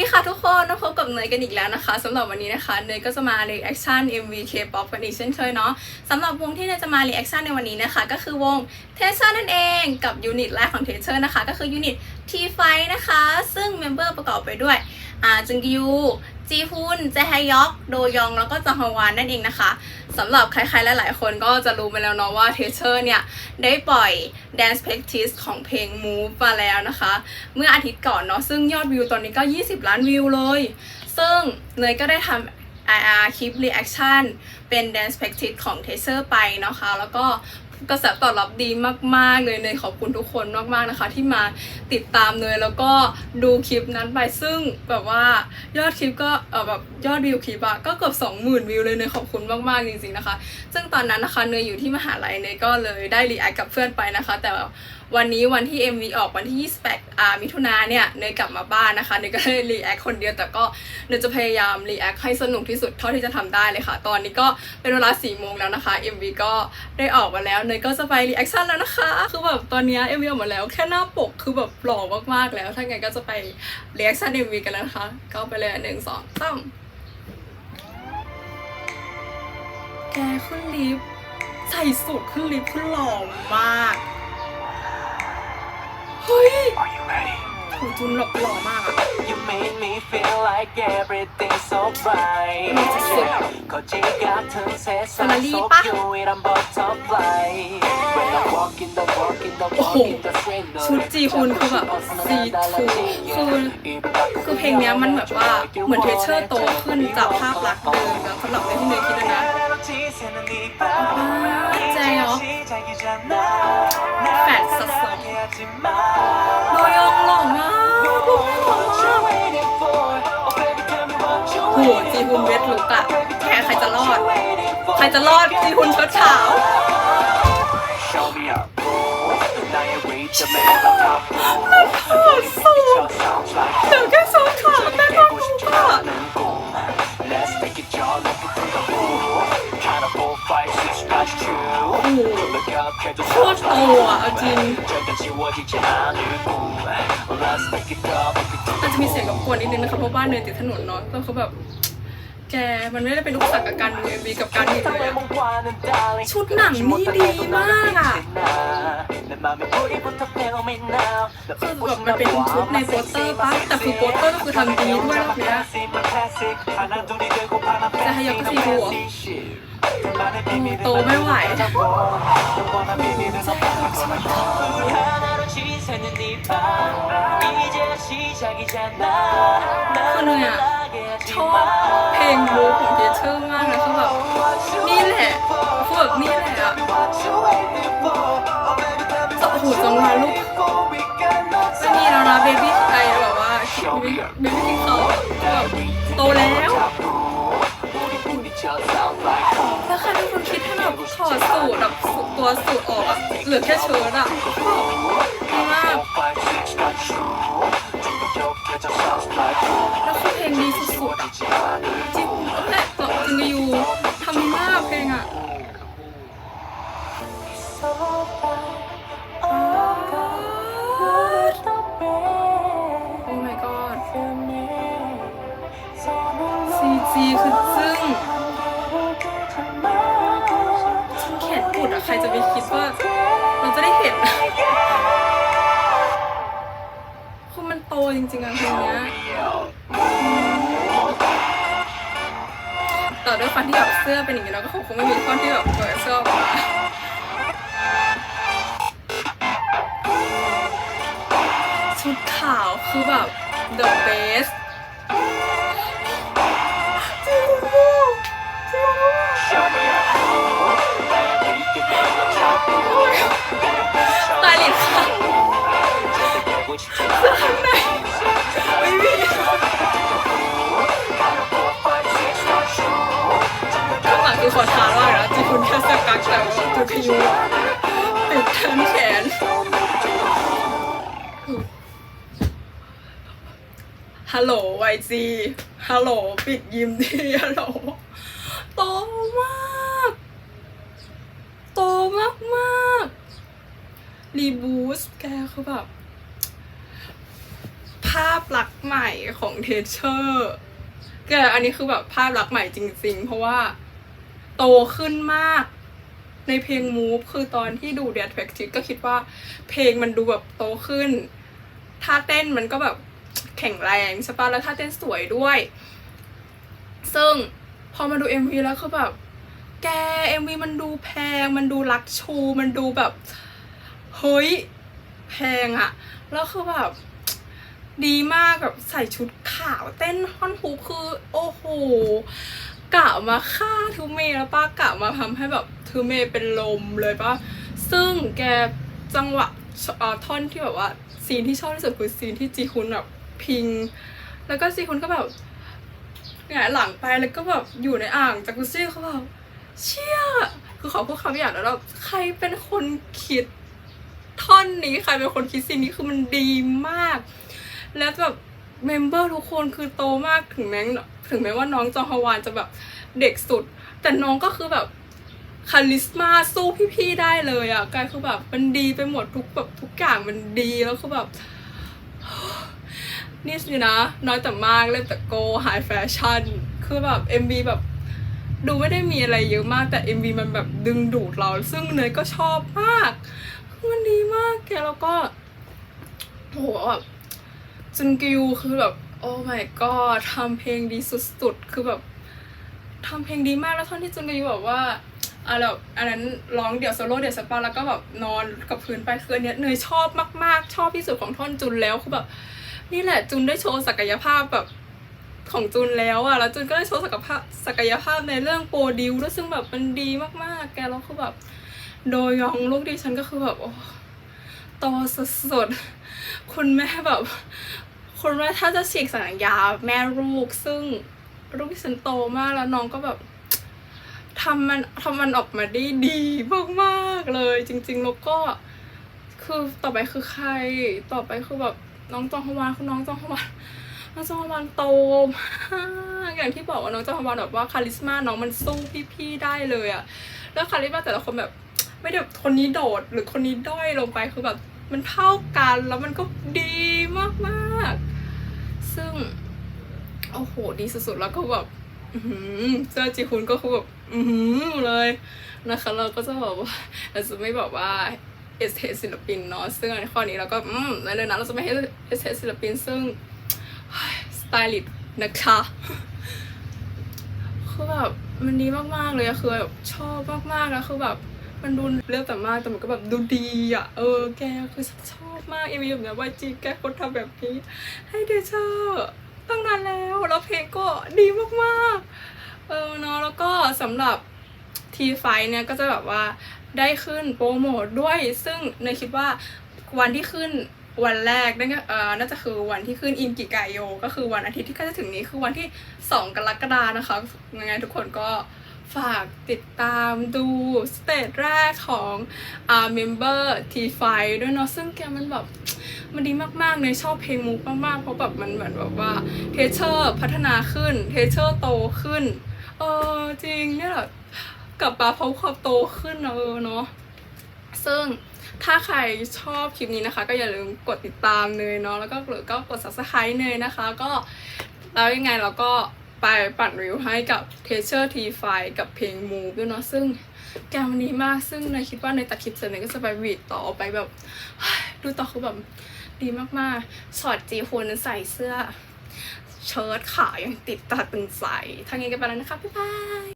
ดีค่ะทุกคนพบกับเนยกันอีกแล้วนะคะสำหรับวันนี้นะคะเนยก็จะมา reaction MV K-pop กันอีกเช่นเคยเนาะสำหรับวงที่เนยจะมา reaction ในวันนี้นะคะ ก็คือวง t e s s e r นั่นเองกับยูนิตแรกของ t e s s e r นะคะ ก็คือยูนิต T5 นะคะ ซึ่งเมมเบอร์ประกอบไปด้วยอาจุงกิยู จีฮุนเจฮยอก โดยอง แล้วก็จองฮวานนั่นเองนะคะสำหรับใครๆ หลายๆ คนก็จะรู้ไปแล้วเนาะว่า t e s s e r เนี่ย ได้ปล่อย Dance Practice ของเพลง Move มาแล้วนะคะ เมื่ออาทิตย์ก่อนเนาะซึ่งยอดวิวตอนนี้ก็ 20 ล้านวิวเลย ซึ่งเนยก็ได้ทำ IR คลิป reaction เป็น Dance Practice ของ t a s e r ไปนะคะ แล้วก็ กระแสตอบรับดีมาก ๆ เลยเนยขอบคุณทุกคนมากๆนะคะ ที่มาติดตามเนยแล้วก็ดูคลิปนั้นไปซึ่งแบบว่ายอดคลิปก็เออแบบยอดวิวคลิปอะก็เกือบ20,000วิวเลยเนยขอบคุณมากๆจริงๆนะคะ ซึ่งตอนนั้นนะคะเนยอยู่ที่มหาลัยเนยก็เลยได้รีแอคกับเพื่อนไปนะคะ แต่ วันนี้วันที่ MV ออกวันที่ 28อ่ามิถุนาเนี่ยเนยกลับมาบ้านนะคะเนยก็เลยรีแอคคนเดียวแต่ก็เนยจะพยายามรีแอคให้สนุกที่สุดเท่าที่จะทำได้เลยค่ะ ตอนนี้ก็เป็นเวลา4โมงแล้วนะคะ MV ก็ได้ออกมาแล้วเนยก็จะไปรีแอคชั่นแล้วนะคะ คือแบบตอนนี้ MV ออกมาแล้วแค่หน้าปกคือแบบหล่อมากๆแล้ว ถ้าไงก็จะไปรีแอคชั่น MV กันแล้วนะคะ ก็ไปเลยหนึ่งสองสามแกขึ้นลิฟใส่สูทขึ้นลิฟต์คือหล่อมาก เฮ้ย Are you ready? ถูกจุนหล่อกหล่อมากอะ You made me feel like everything's so bright. ขอจีกับเธอเซซันโซคิวอิรัมบอทท็อปไลท์ When I walk in the walk in the walk in the train ชุดจีคุณคือแบบซีทูคือคือเพลงเนี้ยมันแบบว่าเหมือนเทเชอร์โตขึ้นจากภาพลักษณ์เดิมนะสำหรับในที่เนยคิดนะแจ๋วแฝด ครจะรอดมีคุณชดเช้า Show me up. Now you reach the man on top. สู้เหลือแค่สองขาเต้นรำบ้า Let's make it y'all look at the pool. Kind of bull fight, it's not true. Look up, can't just โคตรโตอะเอาจริง Let's make it up. อาจจะมีเสียงรบกวนนิดนึงนะคะเพราะบ้านเนินติดถนนเนาะแล้วเขาแบบ แกมันไม่ได้เป็นลูกสักกับการดูเอ็มวีกับการเห็นเลยอะชุดหนังนี่ดีมากอะคือแบบมันเป็นชุดในโปสเตอร์ปะแต่คือโปสเตอร์ก็คือทำดีด้วยรอบเนี้ยจะให้ยกก็ซีดูเหรอโตไม่ไหวคือเนยอะ ชอบเพลงบูของเทเชอร์มากนะคือแบบนี่แหละคือแบบนี่แหละอะโอ้โหจังหวะลูกไม่มีแล้วนะเบบี้ไอแบบว่าเบบี้เบบี้ที่เขาแบบโตแล้วแล้วใครเป็นคนคิดให้แบบถอดสูตรแบบตัวสูตรออกอะเหลือแค่เชิ้ตอะดีมาก จริงและต่อจึงอยู่ทำดีมากเพลงอะโอ้ my god CG คือจึ้งฉันแขนกุดอะใครจะไปคิดว่า เราจะได้เห็นคือมันโตจริงๆอะเพลงเนี้ย อด้วยความที่แบบเสื้อเป็นอย่างนี้แล้วก็คงไม่มีท่อนที่แบบเปิดเสื้อออกมาชุดขาวคือแบบ the best จริงมากจริงมากตายลิดค่ะข้างในไม่มี ติดทั้งแขนฮัลโหลไวจีฮัลโหลปิดยิมดีฮัลโหลโตมากโตมากมากรีบูสแกคือแบบภภาพลักษณ์ใหม่ของเทเชอร์แกอันนี้คือแบบภาพลักษณ์ใหม่จริง ๆ เพราะว่า โตขึ้นมาก ในเพลง Move คือตอนที่ดู d e a t Practice ก็คิดว่าเพลงมันดูแบบโตขึ้น ท่าเต้นมันก็แบบแข็งแรงใช่ปะแล้วท่าเต้นสวยด้วย ซึ่งพอมาดู MV แล้วคือแบบ แก MV มันดูแพง มันดูลักชู มันดูแบบเฮ้ยแพงอะแล้วคือแบบดีมากแบบใส่ชุดขาวเต้นฮอนฮุกคือโอ้โห กะมาฆ่าทูเมย์แล้วป้ากะมาทำให้แบบทูเมย์เป็นลมเลยป้าซึ่งแกจังหวะท่อนที่แบบว่าซีนที่ชอบที่สุดคือซีนที่จีฮุนแบบพิง แล้วก็จีฮุนก็แบบหงายหลังไปแล้วก็แบบอยู่ในอ่างจากุซี่เขาแบบเชี่ยคือขาพูดคำหยาบแล้วแบบใครเป็นคนคิดท่อนนี้ใครเป็นคนคิดซีนนี้คือมันดีมาก แล้วแบบ เมมเบอร์ทุกคนคือโตมากถึงแม้ถึงแม้ว่าน้องจองฮวานจะแบบเด็กสุด แต่น้องก็คือแบบคาลิสมาสู้พี่ๆได้เลยอะกายคือแบบมันดีไปหมดทุกแบบทุกอย่างมันดีแล้วคือแบบนี่สินะ น้อยแต่มากเล่นแต่โกไฮแฟชั่น คือแบบ MV แบบดูไม่ได้มีอะไรเยอะมากแต่ MV มันแบบดึงดูดเรา ซึ่งเนยก็ชอบมาก มันดีมากแกแล้วก็โหแบบ จุนกิวคือแบบโอ้ my god ทำเพลงดีสุดๆ คือแบบทำเพลงดีมากแล้วท่อนที่จุนกิวบอกว่าอะแบบอันนั้นร้องเดี่ยวโซโล่เดี่ยวสปาแล้วก็แบบนอนกับพื้นไปคืออนเนี้ยเนยชอบมากๆ ชอบที่สุดของท่อนจุนแล้วคือแบบนี่แหละจุนได้โชว์ศักยภาพแบบของจุนแล้วอะแล้วจุนก็ได้โชว์ศักยภาพศักยภาพในเรื่องโปรดิวด้วยซึ่งแบบมันดีมากๆ แกแล้วคือแบบ โดยยองลูกดิฉันก็คือแบบโอ้ โตสดๆ คุณแม่แบบ คุณแม่ถ้าจะฉีกสัญญาแม่ลูก ซึ่งลูกฉันโตมากแล้วน้องก็แบบทำมันทำมันออกมาได้ดีมากๆเลย จริง ๆ แล้วก็คือต่อไปคือใคร ต่อไปคือแบบน้องจองฮวานคือน้องจองฮวานน้องจองฮวานโตมากอย่างที่บอกว่าน้องจองฮวานแบบว่าคาลิสมาน้องมันสู้พี่ๆได้เลยอะแล้วคาลิสมาแต่ละคนแบบไม่ได้แบบคนนี้โดดหรือคนนี้ด้อยลงไปคือแบบ มันเท่ากันแล้วมันก็ดีมากๆ ซึ่ง โอ้โห ดีสุดๆ แล้วก็แบบอื้อหือเจ้าจีฮุนก็คือแบบอือหือเลยนะคะ เราก็จะบอกว่าเราจะไม่บอกว่าเอสเทศิลปินเนาะซึ่งในข้อนี้เราก็อืมในเรื่องนั้นเราจะไม่ให้เอสเทศิลปินซึ่งสไตลิสต์นะคะคือแบบมันดีมากๆเลยคือแบบชอบมากๆแล้วคือแบบ มันดูเลือกแต่มากแต่มันก็แบบดูดีอะเออ แกคือชอบมากเอวีแบบเนี้ยวาจีแกคนทำแบบนี้ ให้เดชอร์ตั้งนานแล้ว แล้วเพลงก็ดีมากๆ เออเนาะแล้วก็สำหรับทีไฟเนี่ยก็จะแบบว่าได้ขึ้นโปรโมทด้วย ซึ่งเนยคิดว่าวันที่ขึ้นวันแรกนั่นก็เออน่าจะคือวันที่ขึ้นอินกิกายโย ก็คือวันอาทิตย์ที่ใกล้จะถึงนี้คือวันที่ 2 กรกฎานะคะยังไงทุกคนก็ ฝากติดตามดูสเตจแรกของอ่าเมมเบอร์ทีไฟด้วยเนาะซึ่งแกมันแบบมันดีมากๆเลยชอบเพลงมุกมากๆ เพราะแบบมันเหมือนแบบว่าเทเชอร์พัฒนาขึ้นเทเชอร์โตขึ้น เออจริงเนี่ยแหละกลับมาพบความโตขึ้นนะเออเนาะซึ่งถ้าใครชอบคลิปนี้นะคะ ก็อย่าลืมกดติดตามเนยเนาะแล้วก็หรือก็กด subscribe เนยนะคะ ก็แล้วยังไงเราก็ ไปปั่นรีวิวให้กับ t e a c h e r T5 กับเพลง Move ด้วยเนาะซึ่งแกมันนี้มากซึ่งเนยคิดว่าในตัดคลิปเสร็จเนยก็จะไปวีดต่อไปแบบ ดูต่อคือแบบดีมากๆช็อตจีฮนใส่เสื้อ เชิ้ตขาวยังติดตาตึงใสทั้งนี้กันไปแล้วนะคะ บ๊ายบาย